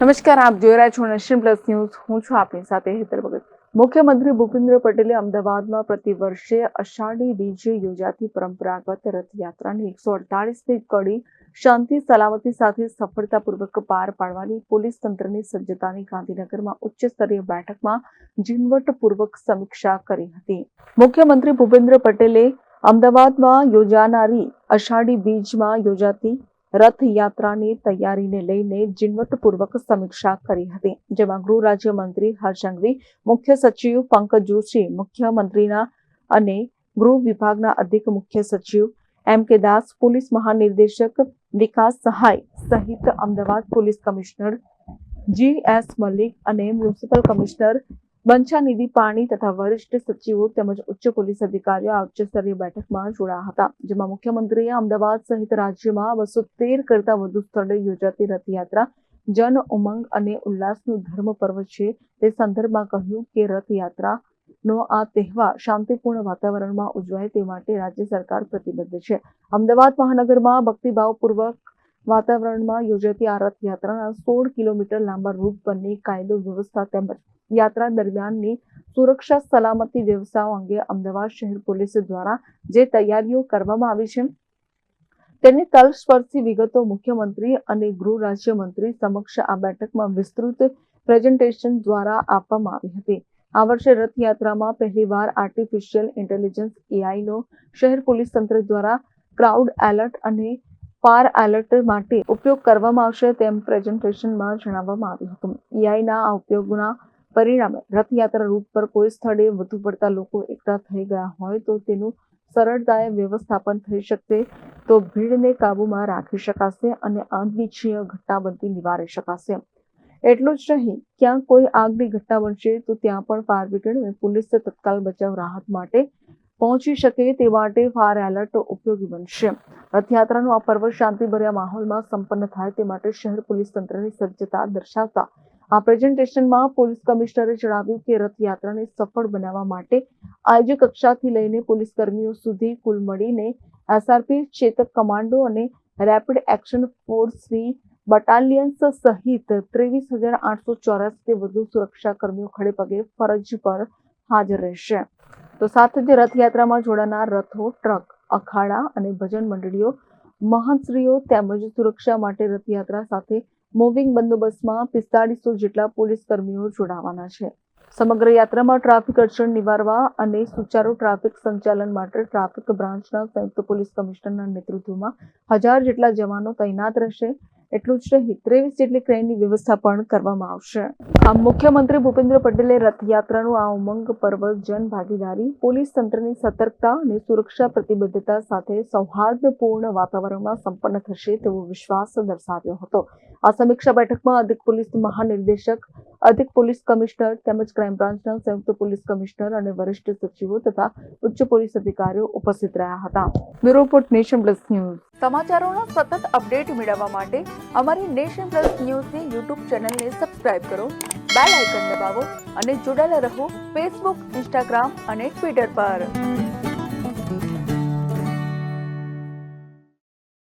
નમસ્કાર, આપ જોઈ રહ્યા છો નેશન પ્લસ ન્યૂઝ. હું છું આપની સાથે હેતર ભગત. મુખ્યમંત્રી ભૂપેન્દ્ર પટેલે અમદાવાદમાં પ્રતિ વર્ષે અષાઢી બીજે યોજાતી પરંપરાગત રથયાત્રાની એકસો અડતાલીસની કડી શાંતિ, સલામતી સાથે સફળતાપૂર્વક પાર પાડવાની પોલીસ તંત્રની સજ્જતાની ગાંધીનગરમાં ઉચ્ચ સ્તરીય બેઠકમાં ઝીણવટપૂર્વક સમીક્ષા કરી હતી. મુખ્યમંત્રી ભૂપેન્દ્ર પટેલે અમદાવાદમાં યોજાનારી અષાઢી બીજમાં યોજાતી રથયાત્રાની તૈયારીને લઈને ઝીણવટપૂર્વક સમીક્ષા કરી હતી. જેમાં ગૃહ રાજ્યમંત્રી હર્ષ મુખ્ય સચિવ પંકજ જોશી, મુખ્યમંત્રીના અને ગૃહ વિભાગના અધિક મુખ્ય સચિવ એમ કે દાસ, પોલીસ મહાનિર્દેશક વિકાસ સહાય સહિત Ahmedabad police commissioner G S Malik અને મ્યુનિસિપલ કમિશનર બંછાનિધિ પાણી તથા વરિષ્ઠ સચિવો તેમજ ઉચ્ચ પોલીસ અધિકારીઓ આ ઉચ્ચસ્તરીય બેઠકમાં જોડાયા હતા, જેમાં મુખ્યમંત્રીએ અમદાવાદ સહિત રાજ્યમાં બસો તેર કરતા વધુ સ્થળે યોજાતી રથયાત્રા, જન ઉમંગ અને ઉલ્લાસનું ધર્મ પર્વ છે તે સંદર્ભમાં કહ્યું કે રથયાત્રાનો આ તહેવાર શાંતિપૂર્ણ વાતાવરણમાં ઉજવાય તે માટે રાજ્ય સરકાર પ્રતિબદ્ધ છે. અમદાવાદ મહાનગરમાં ભક્તિભાવપૂર્વક વાતાવરણમાં યોજાતી આ રથયાત્રાના સોળ કિલોમીટર લાંબા રૂટ પરની કાયદો વ્યવસ્થા તેમજ યાત્રા દરમિયાનની સુરક્ષા સલામતી વ્યવસ્થાઓ અંગે અમદાવાદ શહેર પોલીસ દ્વારા જે તૈયારીઓ કરવામાં આવી છે, તેની તલસ્પર્શી વિગતો મુખ્યમંત્રી અને ગૃહ રાજ્યમંત્રી સમક્ષ આ બેઠકમાં વિસ્તૃત પ્રેઝન્ટેશન દ્વારા આપવામાં આવી હતી. આ વર્ષે રથયાત્રામાં પહેલીવાર આર્ટિફિશિયલ ઇન્ટેલિજન્સ એઆઈનો શહેર પોલીસ તંત્ર દ્વારા ક્રાઉડ એલર્ટ અને ફાર એલર્ટ માટે ઉપયોગ કરવામાં આવશે તેમ પ્રેઝન્ટેશનમાં જણાવવામાં આવ્યું હતું. એઆઈના આ ઉપયોગના પરિણામે રથયાત્રા રૂટ પર કોઈ સ્થળે વધુ પડતા લોકો એકઠા થઈ ગયા હોય તો તેનું સરળતાએ વ્યવસ્થાપન થઈ શકશે તો ભીડને કાબૂમાં રાખી શકાશે અને અનિચ્છીય ઘટના બનતી નિવારી શકાશે. એટલું જ નહીં ક્યાં કોઈ આગની ઘટના બનશે તો ત્યાં પણ ફાયર બ્રિગેડ અને પોલીસ તત્કાલ બચાવ રાહત માટે પહોંચી શકે તે માટે ફાયર એલર્ટ ઉપયોગી બનશે. રથયાત્રાનું આ પર્વ શાંતિભર્યા માહોલમાં સંપન્ન થાય તે માટે શહેર પોલીસ તંત્રની સજ્જતા દર્શાવતા. આ પ્રેઝન્ટેશનમાં પોલીસ કમિશનરે જણાવ્યું કે રથયાત્રાને સફળ બનાવવા માટે આયોજક કક્ષાથી લઈને પોલીસ કર્મીઓ સુધી કુલ મળીને એસઆરપી, ચેતક કમાન્ડો અને રેપિડ એક્શન ફોર્સની બટાલિયન્સ સહિત ત્રેવીસ હજાર આઠસો ચોરાસીથી વધુ સુરક્ષા કર્મીઓ ખડે પગે ફરજ પર હાજર રહેશે. તો સાથે જ રથયાત્રામાં જોડાનાર રથો, ટ્રક, અખાડા અને ભજન મંડળીઓ મહંતશ્રીઓ તેમજ સુરક્ષા માટે રથયાત્રા સાથે મૂવિંગ બંદોબસ્તમાં પિસ્તાળીસો જેટલા પોલીસ કર્મીઓ જોડાવાના છે. સમગ્ર યાત્રામાં ટ્રાફિક અડચણ નિવારવા અને સુચારુ ટ્રાફિક સંચાલન માટે ટ્રાફિક બ્રાન્ચના સંયુક્ત પોલીસ કમિશનરના નેતૃત્વમાં હજાર જેટલા જવાનો તૈનાત રહેશે. એટલું જ નહીં, ત્રેવીસ જેટલી ક્રેનની વ્યવસ્થા પણ કરવામાં આવશે. આમ મુખ્યમંત્રી ભૂપેન્દ્ર પટેલે રથયાત્રાનું આ ઉમંગ પર્વ જન ભાગીદારી પોલીસ તંત્રની સતર્કતા અને સુરક્ષા પ્રતિબદ્ધતા સાથે સૌહાર્દપૂર્ણ વાતાવરણમાં સંપન્ન થશે તેવો વિશ્વાસ દર્શાવ્યો હતો. આ સમીક્ષા બેઠકમાં અધિક પોલીસ મહાનિર્દેશક અધિક પોલીસ કમિશનર તેમજ ક્રાઇમ બ્રાન્ચના સંયુક્ત પોલીસ કમિશનર અને વરિષ્ઠ સચિવો તથા ઉચ્ચ પોલીસ અધિકારીઓ ઉપસ્થિત રહ્યા હતા. Bureau report nation plus news. સમાચારોના સતત અપડેટ મેળવવા માટે અમારી નેશન પ્લસ ન્યૂઝની યુટ્યુબ ચેનલને સબસ્ક્રાઇબ કરો, બેલ આઇકન દબાવો અને જોડાયેલા રહો ફેસબુક, ઇન્સ્ટાગ્રામ અને ટ્વિટર પર.